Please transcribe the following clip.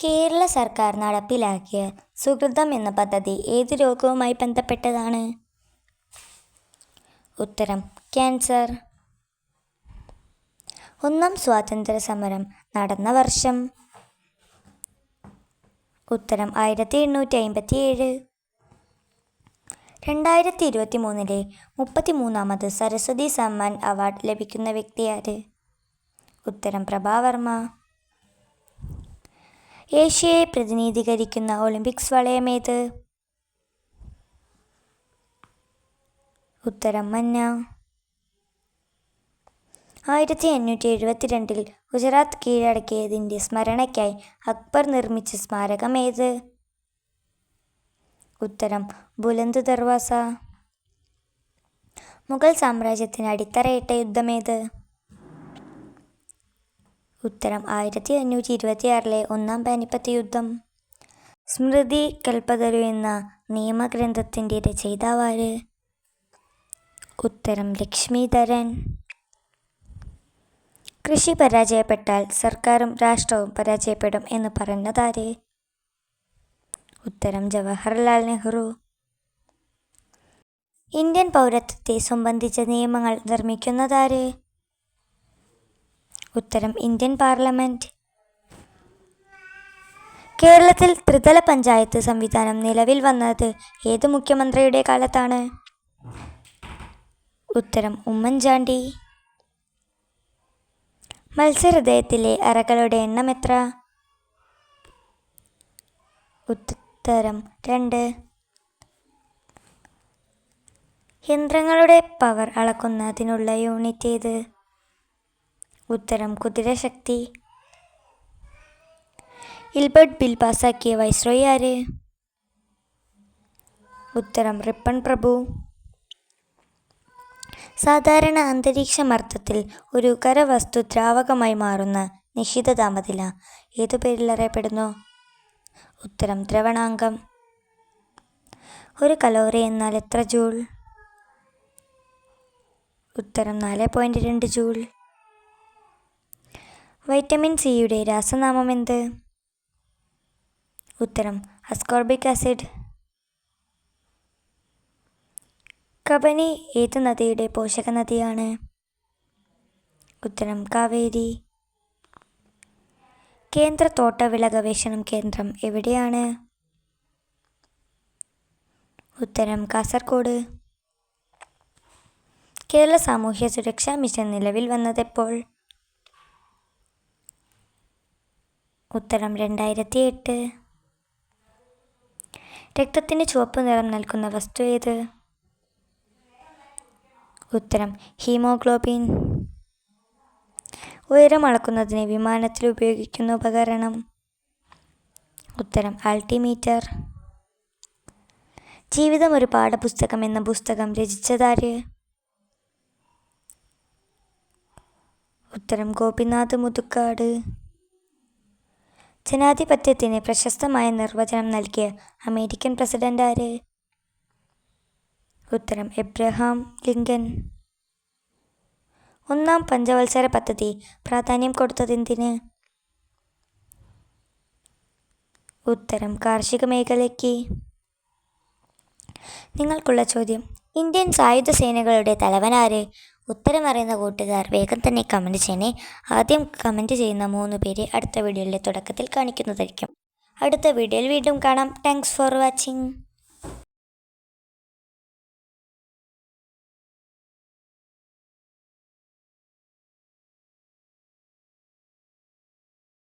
കേരള സർക്കാർ നടപ്പിലാക്കിയ സുകൃതം എന്ന പദ്ധതി ഏത് രോഗവുമായി ബന്ധപ്പെട്ടതാണ്? ഉത്തരം ക്യാൻസർ. ഒന്നാം സ്വാതന്ത്ര്യ സമരം നടന്ന വർഷം. ഉത്തരം ആയിരത്തി എണ്ണൂറ്റി അമ്പത്തി ഏഴ് രണ്ടായിരത്തി ഇരുപത്തി മൂന്നിലെ മുപ്പത്തി മൂന്നാമത് സരസ്വതി സമ്മാൻ അവാർഡ് ലഭിക്കുന്ന വ്യക്തിയാര് ഉത്തരം പ്രഭാവർമ്മ. ഏഷ്യയെ പ്രതിനിധീകരിക്കുന്ന ഒളിമ്പിക്സ് വളയമേത് ഉത്തരം മഞ്ഞ. ആയിരത്തി അഞ്ഞൂറ്റി എഴുപത്തിരണ്ടിൽ ഗുജറാത്ത് കീഴടക്കിയതിന്റെ സ്മരണയ്ക്കായി അക്ബർ നിർമ്മിച്ച സ്മാരകം ഏത്? ഉത്തരം ബുലന്ദ് ദർവാസ. മുഗൾ സാമ്രാജ്യത്തിന് അടിത്തറയിട്ട യുദ്ധമേത് ഉത്തരം ആയിരത്തി അഞ്ഞൂറ്റി ഇരുപത്തിയാറിലെ ഒന്നാം പാനിപ്പത്ത് യുദ്ധം. സ്മൃതി കൽപ്പതരു എന്ന നിയമഗ്രന്ഥത്തിന്റെ രചയിതാവാര്? ഉത്തരം ലക്ഷ്മീധരൻ. കൃഷി പരാജയപ്പെട്ടാൽ സർക്കാരും രാഷ്ട്രവും പരാജയപ്പെടും എന്ന് പറഞ്ഞതാര് ഉത്തരം ജവഹർലാൽ നെഹ്റു. ഇന്ത്യൻ പൗരത്വത്തെ സംബന്ധിച്ച നിയമങ്ങൾ നിർമ്മിക്കുന്നതാര്? ഉത്തരം ഇന്ത്യൻ പാർലമെന്റ് കേരളത്തിൽ ത്രിതല പഞ്ചായത്ത് സംവിധാനം നിലവിൽ വന്നത് ഏത് മുഖ്യമന്ത്രിയുടെ കാലത്താണ്? ഉത്തരം ഉമ്മൻചാണ്ടി. മത്സ്യഹൃദയത്തിലെ അറകളുടെ എണ്ണം എത്ര? ഉത്തരം രണ്ട്. യന്ത്രങ്ങളുടെ പവർ അളക്കുന്നതിനുള്ള യൂണിറ്റ് ഏത്? ഉത്തരം കുതിരശക്തി. ഇൽബർട്ട് ബിൽ പാസാക്കിയ വൈസ്രോയി ആര്? ഉത്തരം റിപ്പൺ പ്രഭു. സാധാരണ അന്തരീക്ഷ മർദ്ദത്തിൽ ഒരു കരവസ്തു ദ്രാവകമായി മാറുന്ന നിശ്ചിത താപനില ഏതു പേരിൽ അറിയപ്പെടുന്നു? ഉത്തരം ദ്രവണാംഗം ഒരു കലോറി എന്നാൽ എത്ര ജൂൾ? ഉത്തരം നാല് പോയിന്റ് രണ്ട് ജൂൾ. വൈറ്റമിൻ സിയുടെ രാസനാമം എന്ത് ഉത്തരം അസ്കോർബിക് ആസിഡ്. കബനി ഏത് നദിയുടെ പോഷക നദിയാണ് ഉത്തരം കാവേരി. കേന്ദ്ര തോട്ടവിള ഗവേഷണം കേന്ദ്രം എവിടെയാണ്? ഉത്തരം കാസർഗോഡ് കേരള സാമൂഹ്യ സുരക്ഷാ മിഷൻ നിലവിൽ വന്നതെപ്പോൾ? ഉത്തരം രണ്ടായിരത്തി എട്ട് രക്തത്തിന് ചുവപ്പ് നിറം നൽകുന്ന വസ്തു ഏത്? ഉത്തരം ഹീമോഗ്ലോബിൻ. ഉയരം അളക്കുന്നതിന് വിമാനത്തിൽ ഉപയോഗിക്കുന്ന ഉപകരണം. ഉത്തരം ആൾട്ടിമീറ്റർ ജീവിതം ഒരു പാഠപുസ്തകം എന്ന പുസ്തകം രചിച്ചതാര്? ഉത്തരം ഗോപിനാഥ് മുതുക്കാട്. ജനാധിപത്യത്തിന് പ്രശസ്തമായ നിർവചനം നൽകിയ അമേരിക്കൻ പ്രസിഡന്റ് ആര്? ഉത്തരം എബ്രഹാം ലിങ്കൻ. ഒന്നാം പഞ്ചവത്സര പദ്ധതി പ്രാധാന്യം കൊടുത്തതെന്തിന് ഉത്തരം കാർഷിക മേഖലയ്ക്ക്. നിങ്ങൾക്കുള്ള ചോദ്യം ഇന്ത്യൻ സായുധ സേനകളുടെ തലവനാര് ഉത്തരം അറിയുന്ന കൂട്ടുകാർ വേഗം തന്നെ കമന്റ് ചെയ്യണേ. ആദ്യം കമന്റ് ചെയ്യുന്ന മൂന്ന് പേര് അടുത്ത വീഡിയോയിലെ തുടക്കത്തിൽ കാണിക്കുന്നതായിരിക്കും. അടുത്ത വീഡിയോയിൽ വീണ്ടും കാണാം. Thanks for watching